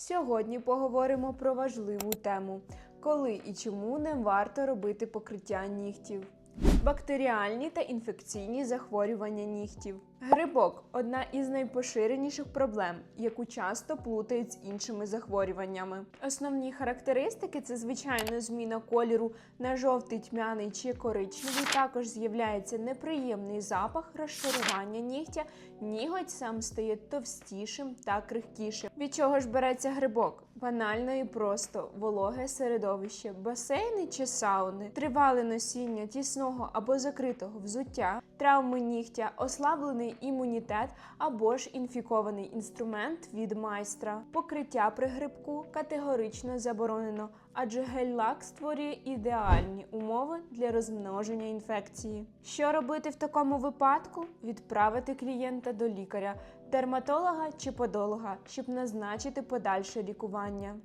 Сьогодні поговоримо про важливу тему: коли і чому не варто робити покриття нігтів. Бактеріальні та інфекційні захворювання нігтів. Грибок одна із найпоширеніших проблем, яку часто плутають з іншими захворюваннями. Основні характеристики це звичайно зміна кольору на жовтий, тьмяний чи коричневий. Також з'являється неприємний запах розшарування нігтя. Ніготь сам стає товстішим та крихкішим. Від чого ж береться грибок? Банально і просто вологе середовище, басейни чи сауни, тривале носіння тісного або закритого взуття, травми нігтя, ослаблений імунітет або ж інфікований інструмент від майстра. Покриття при грибку категорично заборонено, адже гель-лак створює ідеальні умови для розмноження інфекції. Що робити в такому випадку? Відправити клієнта до лікаря, дерматолога чи подолога, щоб назначити подальше лікування.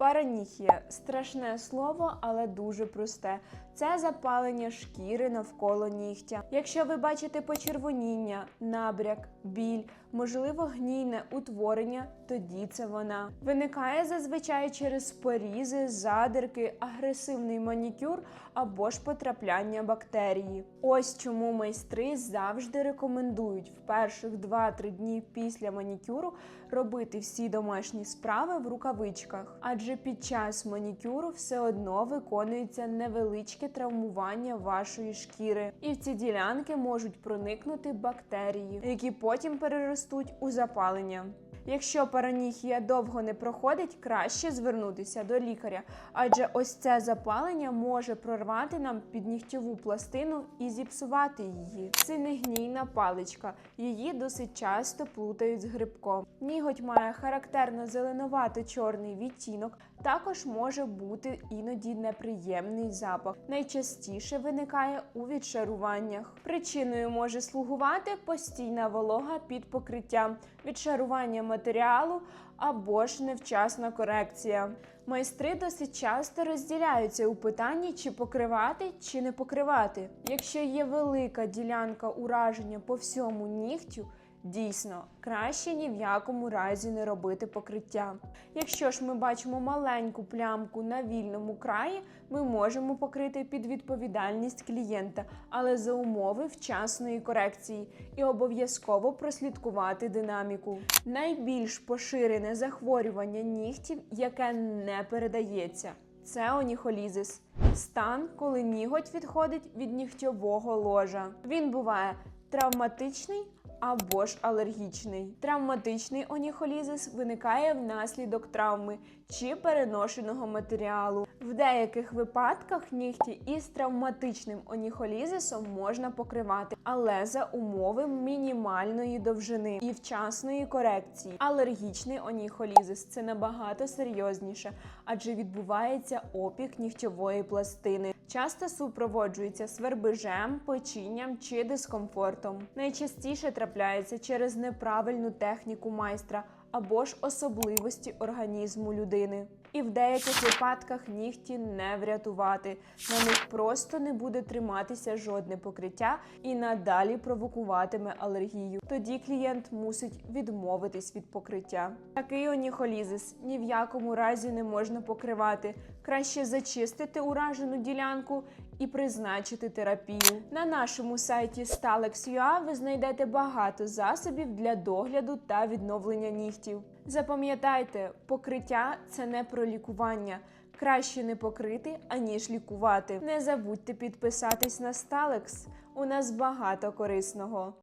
Параніхія страшне слово, але дуже просте. Це запалення шкіри навколо нігтя. Якщо ви бачите почервоніння, набряк, біль, можливо, гнійне утворення, тоді це вона. Виникає зазвичай через порізи, задирки, агресивний манікюр або ж потрапляння бактерії. Ось чому майстри завжди рекомендують в перших 2-3 дні після манікюру робити всі домашні справи в рукавичках, адже під час манікюру все одно виконується невеличке травмування вашої шкіри, і в ці ділянки можуть проникнути бактерії, які потім переростуть у запалення. Якщо параніхія довго не проходить, краще звернутися до лікаря, адже ось це запалення може прорвати нам піднігтєву пластину і зіпсувати її. Це не гнійна паличка, її досить часто плутають з грибком. Ніготь має характерно зеленувато чорний відтінок, також може бути іноді неприємний запах. Найчастіше виникає у відшаруваннях. Причиною може слугувати постійна волога під покриттям, відшарування матеріалу або ж невчасна корекція. Майстри досить часто розділяються у питанні, чи покривати, чи не покривати. Якщо є велика ділянка ураження по всьому нігтю, Дійсно, краще ні в якому разі не робити покриття. Якщо ж ми бачимо маленьку плямку на вільному краї, ми можемо покрити під відповідальність клієнта, але за умови вчасної корекції і обов'язково прослідкувати динаміку. Найбільш поширене захворювання нігтів, яке не передається. Це оніхолізис – стан, коли ніготь відходить від нігтьового ложа. Він буває травматичний або ж алергічний. Травматичний оніхолізис виникає внаслідок травми чи переношеного матеріалу. В деяких випадках нігті із травматичним оніхолізисом можна покривати, але за умови мінімальної довжини і вчасної корекції. Алергічний оніхолізис це набагато серйозніше, адже відбувається опік нігтьової пластини. Часто супроводжується свербежем, печінням чи дискомфортом. Найчастіше трапляється через неправильну техніку майстра або ж особливості організму людини. І в деяких випадках нігті не врятувати. На них просто не буде триматися жодне покриття і надалі провокуватиме алергію. Тоді клієнт мусить відмовитись від покриття. Такий оніхолізис ні в якому разі не можна покривати. Краще зачистити уражену ділянку і призначити терапію. На нашому сайті Stalex.ua ви знайдете багато засобів для догляду та відновлення нігтів. Запам'ятайте, покриття це не про лікування. Краще не покрити, аніж лікувати. Не забудьте підписатись на Сталекс. У нас багато корисного.